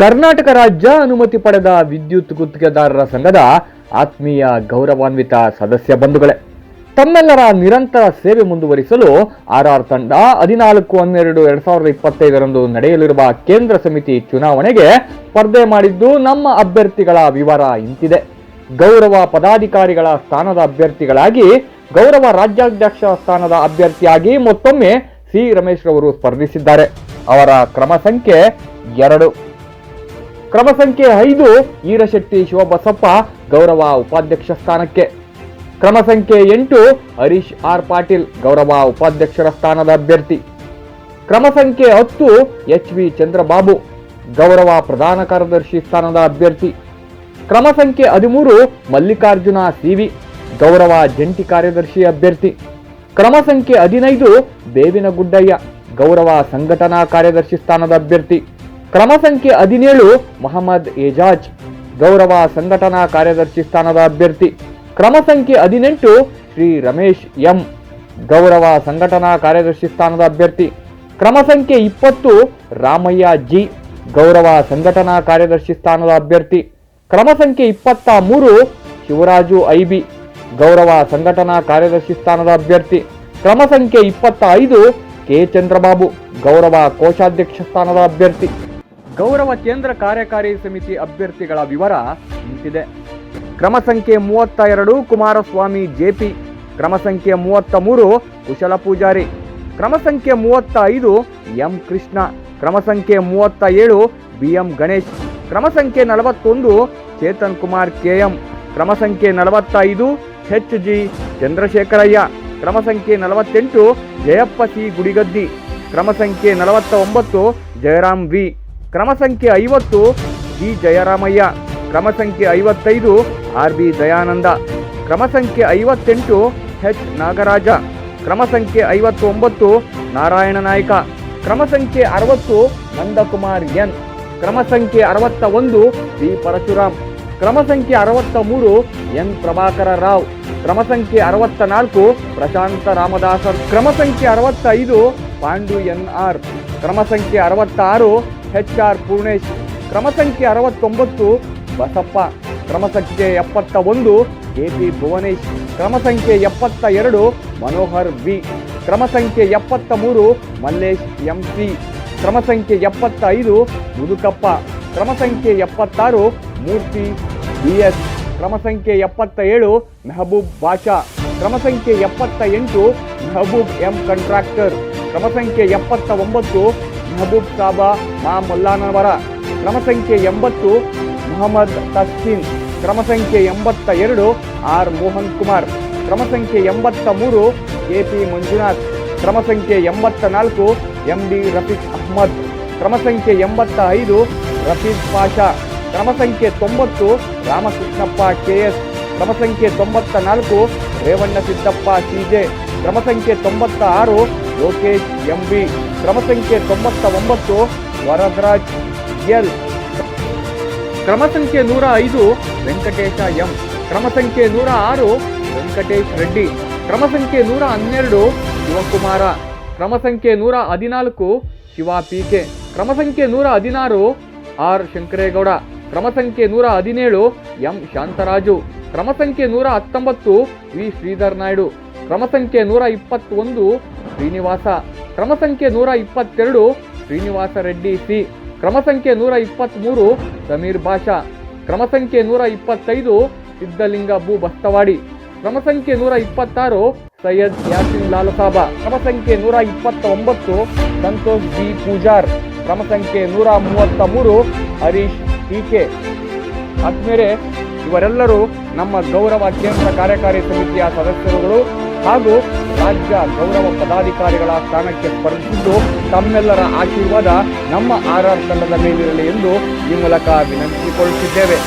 ಕರ್ನಾಟಕ ರಾಜ್ಯ ಅನುಮತಿ ಪಡೆದ ವಿದ್ಯುತ್ ಗುತ್ತಿಗೆದಾರರ ಸಂಘದ ಆತ್ಮೀಯ ಗೌರವಾನ್ವಿತ ಸದಸ್ಯ ಬಂಧುಗಳೇ, ತಮ್ಮೆಲ್ಲರ ನಿರಂತರ ಸೇವೆ ಮುಂದುವರಿಸಲು ಆರ್ಆರ್ ತಂಡ ಹದಿನಾಲ್ಕು, ಹನ್ನೆರಡು, ಎರಡ್ ಸಾವಿರದ ಇಪ್ಪತ್ತೈದರಂದು ನಡೆಯಲಿರುವ ಕೇಂದ್ರ ಸಮಿತಿ ಚುನಾವಣೆಗೆ ಸ್ಪರ್ಧೆ ಮಾಡಿದ್ದು ನಮ್ಮ ಅಭ್ಯರ್ಥಿಗಳ ವಿವರ ಇಂತಿದೆ. ಗೌರವ ಪದಾಧಿಕಾರಿಗಳ ಸ್ಥಾನದ ಅಭ್ಯರ್ಥಿಗಳಾಗಿ, ಗೌರವ ರಾಜ್ಯಾಧ್ಯಕ್ಷ ಸ್ಥಾನದ ಅಭ್ಯರ್ಥಿಯಾಗಿ ಮತ್ತೊಮ್ಮೆ ಸಿ ರಮೇಶ್ ಅವರು ಸ್ಪರ್ಧಿಸಿದ್ದಾರೆ. ಅವರ ಕ್ರಮ ಸಂಖ್ಯೆ ಎರಡು. ಕ್ರಮ ಸಂಖ್ಯೆ ಐದು, ಈರಶೆಟ್ಟಿ ಶಿವಬಸಪ್ಪ, ಗೌರವ ಉಪಾಧ್ಯಕ್ಷ ಸ್ಥಾನಕ್ಕೆ. ಕ್ರಮ ಸಂಖ್ಯೆ ಎಂಟು, ಹರೀಶ್ ಆರ್ ಪಾಟೀಲ್, ಗೌರವ ಉಪಾಧ್ಯಕ್ಷರ ಸ್ಥಾನದ ಅಭ್ಯರ್ಥಿ. ಕ್ರಮ ಸಂಖ್ಯೆ ಹತ್ತು, ಎಚ್ ವಿ ಚಂದ್ರಬಾಬು, ಗೌರವ ಪ್ರಧಾನ ಕಾರ್ಯದರ್ಶಿ ಸ್ಥಾನದ ಅಭ್ಯರ್ಥಿ. ಕ್ರಮ ಸಂಖ್ಯೆ ಹದಿಮೂರು, ಮಲ್ಲಿಕಾರ್ಜುನ ಸಿವಿ, ಗೌರವ ಜಂಟಿ ಕಾರ್ಯದರ್ಶಿ ಅಭ್ಯರ್ಥಿ. ಕ್ರಮ ಸಂಖ್ಯೆ ಹದಿನೈದು ಬೇವಿನ ಗುಡ್ಡಯ್ಯ ಗೌರವ ಸಂಘಟನಾ ಕಾರ್ಯದರ್ಶಿ ಸ್ಥಾನದ ಅಭ್ಯರ್ಥಿ. ಕ್ರಮ ಸಂಖ್ಯೆ ಹದಿನೇಳು, ಮೊಹಮ್ಮದ್ ಏಜಾಜ್, ಗೌರವ ಸಂಘಟನಾ ಕಾರ್ಯದರ್ಶಿ ಸ್ಥಾನದ ಅಭ್ಯರ್ಥಿ. ಕ್ರಮ ಸಂಖ್ಯೆ ಹದಿನೆಂಟು, ಶ್ರೀ ರಮೇಶ್ ಎಂ, ಗೌರವ ಸಂಘಟನಾ ಕಾರ್ಯದರ್ಶಿ ಸ್ಥಾನದ ಅಭ್ಯರ್ಥಿ. ಕ್ರಮ ಸಂಖ್ಯೆ ಇಪ್ಪತ್ತು, ರಾಮಯ್ಯ ಜಿ, ಗೌರವ ಸಂಘಟನಾ ಕಾರ್ಯದರ್ಶಿ ಸ್ಥಾನದ ಅಭ್ಯರ್ಥಿ. ಕ್ರಮ ಸಂಖ್ಯೆ ಇಪ್ಪತ್ತ ಮೂರು, ಶಿವರಾಜು ಐಬಿ, ಗೌರವ ಸಂಘಟನಾ ಕಾರ್ಯದರ್ಶಿ ಸ್ಥಾನದ ಅಭ್ಯರ್ಥಿ. ಕ್ರಮ ಸಂಖ್ಯೆ ಇಪ್ಪತ್ತ ಐದು, ಕೆ ಚಂದ್ರಬಾಬು, ಗೌರವ ಕೋಶಾಧ್ಯಕ್ಷ ಸ್ಥಾನದ ಅಭ್ಯರ್ಥಿ. ಗೌರವ ಕೇಂದ್ರ ಕಾರ್ಯಕಾರಿ ಸಮಿತಿ ಅಭ್ಯರ್ಥಿಗಳ ವಿವರ ನಿಂತಿದೆ ಕ್ರಮ ಸಂಖ್ಯೆ ಮೂವತ್ತ ಎರಡು ಕುಮಾರಸ್ವಾಮಿ ಜೆಪಿ ಕ್ರಮ ಸಂಖ್ಯೆ ಮೂವತ್ತ ಮೂರು ಕುಶಲ ಪೂಜಾರಿ, ಕ್ರಮ ಸಂಖ್ಯೆ ಮೂವತ್ತ ಐದು ಎಂ ಕೃಷ್ಣ, ಕ್ರಮ ಸಂಖ್ಯೆ ಮೂವತ್ತ ಏಳು ಬಿ ಎಂ ಗಣೇಶ್, ಕ್ರಮ ಸಂಖ್ಯೆ ನಲವತ್ತೊಂದು ಚೇತನ್ ಕುಮಾರ್ ಕೆಎಂ, ಕ್ರಮ ಸಂಖ್ಯೆ ನಲವತ್ತೈದು ಎಚ್ ಜಿ ಚಂದ್ರಶೇಖರಯ್ಯ, ಕ್ರಮ ಸಂಖ್ಯೆ ನಲವತ್ತೆಂಟು ಜಯಪ್ಪ ಸಿ ಗುಡಿಗದ್ದಿ, ಕ್ರಮ ಸಂಖ್ಯೆ ನಲವತ್ತ ಒಂಬತ್ತು ಜಯರಾಮ್ ವಿ. ಕ್ರಮ ಸಂಖ್ಯೆ ಐವತ್ತು ಜಿ ಜಯರಾಮಯ್ಯ ಕ್ರಮ ಸಂಖ್ಯೆ ಐವತ್ತೈದು ಆರ್ ಬಿ ದಯಾನಂದ ಕ್ರಮ ಸಂಖ್ಯೆ ಐವತ್ತೆಂಟು ಎಚ್ ನಾಗರಾಜ ಕ್ರಮ ಸಂಖ್ಯೆ ಐವತ್ತೊಂಬತ್ತು ನಾರಾಯಣ ನಾಯ್ಕ ಕ್ರಮ ಸಂಖ್ಯೆ ಅರವತ್ತು ನಂದಕುಮಾರ್ ಎನ್ ಕ್ರಮ ಸಂಖ್ಯೆ ಅರವತ್ತ ಒಂದು ಬಿ ಪರಶುರಾಮ್ ಕ್ರಮ ಸಂಖ್ಯೆ ಅರವತ್ತ ಮೂರು ಎನ್ ಪ್ರಭಾಕರ ರಾವ್ ಕ್ರಮ ಸಂಖ್ಯೆ ಅರವತ್ತ ನಾಲ್ಕು ಪ್ರಶಾಂತ ರಾಮದಾಸರ್ ಕ್ರಮ ಸಂಖ್ಯೆ ಅರವತ್ತೈದು ಪಾಂಡು ಎನ್ ಆರ್ ಕ್ರಮ ಸಂಖ್ಯೆ ಅರವತ್ತಾರು ಎಚ್ ಆರ್ ಪೂರ್ಣೇಶ್. ಕ್ರಮ ಸಂಖ್ಯೆ ಅರವತ್ತೊಂಬತ್ತು, ಬಸಪ್ಪ. ಕ್ರಮ ಸಂಖ್ಯೆ ಎಪ್ಪತ್ತ ಒಂದು ಎ ಪಿ ಭುವನೇಶ್. ಕ್ರಮ ಸಂಖ್ಯೆ ಎಪ್ಪತ್ತ ಎರಡು ಮನೋಹರ್ ಬಿ ಕ್ರಮ ಸಂಖ್ಯೆ ಎಪ್ಪತ್ತ ಮೂರು ಮಲ್ಲೇಶ್ ಎಂ ಸಿ. ಕ್ರಮ ಸಂಖ್ಯೆ ಎಪ್ಪತ್ತ ಐದು ಮುದುಕಪ್ಪ. ಕ್ರಮ ಸಂಖ್ಯೆ ಎಪ್ಪತ್ತಾರು, ಮೂರ್ತಿ ಬಿ ಎಸ್. ಕ್ರಮ ಸಂಖ್ಯೆ ಎಪ್ಪತ್ತ ಏಳು ಮೆಹಬೂಬ್ ಬಾಷಾ. ಕ್ರಮ ಸಂಖ್ಯೆ ಎಪ್ಪತ್ತ ಎಂಟು ಮೆಹಬೂಬ್ ಎಂ ಕಂಟ್ರಾಕ್ಟರ್. ಕ್ರಮ ಸಂಖ್ಯೆ ಎಪ್ಪತ್ತ ಒಂಬತ್ತು ಮೆಹಬೂಬ್ ಸಾಬಾ ಮಾ ಮೊಲ್ಲಾನವರ ಕ್ರಮ ಸಂಖ್ಯೆ ಎಂಬತ್ತು, ಮೊಹಮ್ಮದ್ ತಸ್ಕಿನ್ ಕ್ರಮ ಸಂಖ್ಯೆ ಎಂಬತ್ತ ಎರಡು, ಆರ್ ಮೋಹನ್ ಕುಮಾರ್ ಕ್ರಮ ಸಂಖ್ಯೆ ಎಂಬತ್ತ ಮೂರು, ಎ ಪಿ ಮಂಜುನಾಥ್ ಕ್ರಮ ಸಂಖ್ಯೆ ಎಂಬತ್ತ ನಾಲ್ಕು, ಎಂ ಡಿ ರಫೀಕ್ ಅಹ್ಮದ್ ಕ್ರಮ ಸಂಖ್ಯೆ ಎಂಬತ್ತ ಐದು, ರಫೀದ್ ಪಾಷಾ ಕ್ರಮ ಸಂಖ್ಯೆ ತೊಂಬತ್ತು, ರಾಮಕೃಷ್ಣಪ್ಪ ಕೆಎಸ್ ಕ್ರಮ ಸಂಖ್ಯೆ ತೊಂಬತ್ತ ನಾಲ್ಕು, ರೇವಣ್ಣ ಸಿದ್ದಪ್ಪ ಸಿಜೆ ಕ್ರಮ ಸಂಖ್ಯೆ ತೊಂಬತ್ತ ಆರು ಲೋಕೇಶ್, ಎಂಬಿ, ಕ್ರಮ ಸಂಖ್ಯೆ ತೊಂಬತ್ತ ಒಂಬತ್ತು ವರದರಾಜ್, ಎಲ್. ಕ್ರಮ ಸಂಖ್ಯೆ ನೂರ ಐದು, ವೆಂಕಟೇಶ ಎಂ. ಕ್ರಮ ಸಂಖ್ಯೆ ನೂರ ಆರು, ವೆಂಕಟೇಶ್ ರೆಡ್ಡಿ. ಕ್ರಮ ಸಂಖ್ಯೆ ನೂರ ಹನ್ನೆರಡು, ಶಿವಕುಮಾರ. ಕ್ರಮ ಸಂಖ್ಯೆ ನೂರ ಹದಿನಾಲ್ಕು, ಶಿವ ಪಿಕೆ ಕ್ರಮ ಸಂಖ್ಯೆ ನೂರ ಹದಿನಾರು, ಆರ್. ಶಂಕರೇಗೌಡ. ಕ್ರಮ ಸಂಖ್ಯೆ ನೂರ ಹದಿನೇಳು, ಎಂ. ಶಾಂತರಾಜು. ಕ್ರಮ ಸಂಖ್ಯೆ ನೂರ ಹತ್ತೊಂಬತ್ತು, ವಿ. ಶ್ರೀಧರ್ ನಾಯ್ಡು. ಕ್ರಮ ಸಂಖ್ಯೆ ನೂರ ಇಪ್ಪತ್ತೊಂದು ಶ್ರೀನಿವಾಸ. ಕ್ರಮ ಸಂಖ್ಯೆ ನೂರ ಇಪ್ಪತ್ತೆರಡು, ಶ್ರೀನಿವಾಸ ರೆಡ್ಡಿ ಸಿ. ಕ್ರಮ ಸಂಖ್ಯೆ ನೂರ ಇಪ್ಪತ್ತ್ಮೂರು, ಸಮೀರ್ ಭಾಷಾ ಕ್ರಮ ಸಂಖ್ಯೆ ನೂರ ಇಪ್ಪತ್ತೈದು, ಸಿದ್ಧಲಿಂಗ ಭೂ ಬಸ್ತವಾಡಿ. ಕ್ರಮ ಸಂಖ್ಯೆ ನೂರ ಇಪ್ಪತ್ತಾರು, ಸೈಯದ್ ಯಾಸಿನ್ ಲಾಲಸಾಬ. ಕ್ರಮ ಸಂಖ್ಯೆ ನೂರ ಇಪ್ಪತ್ತ ಒಂಬತ್ತು ಸಂತೋಷ್ ಜಿ ಪೂಜಾರ್. ಕ್ರಮ ಸಂಖ್ಯೆ ನೂರ ಮೂವತ್ತ ಮೂರು ಹರೀಶ್ ಟಿಕೆ ಆದ್ಮೇಲೆ ಇವರೆಲ್ಲರೂ ನಮ್ಮ ಗೌರವ ಕೇಂದ್ರ ಕಾರ್ಯಕಾರಿ ಸಮಿತಿಯ ಸದಸ್ಯರುಗಳು ಹಾಗೂ ರಾಜ್ಯ ಗೌರವ ಪದಾಧಿಕಾರಿಗಳ ಸ್ಥಾನಕ್ಕೆ ಸ್ಪರ್ಧಿಸಿದ್ದು ತಮ್ಮೆಲ್ಲರ ಆಶೀರ್ವಾದ ನಮ್ಮ ಆರ್ ಆರ್ ತಂಡದ ಮೇಲಿರಲಿ ಎಂದು ಈ ಮೂಲಕ ವಿನಂತಿಸಿಕೊಳ್ಳುತ್ತಿದ್ದೇವೆ.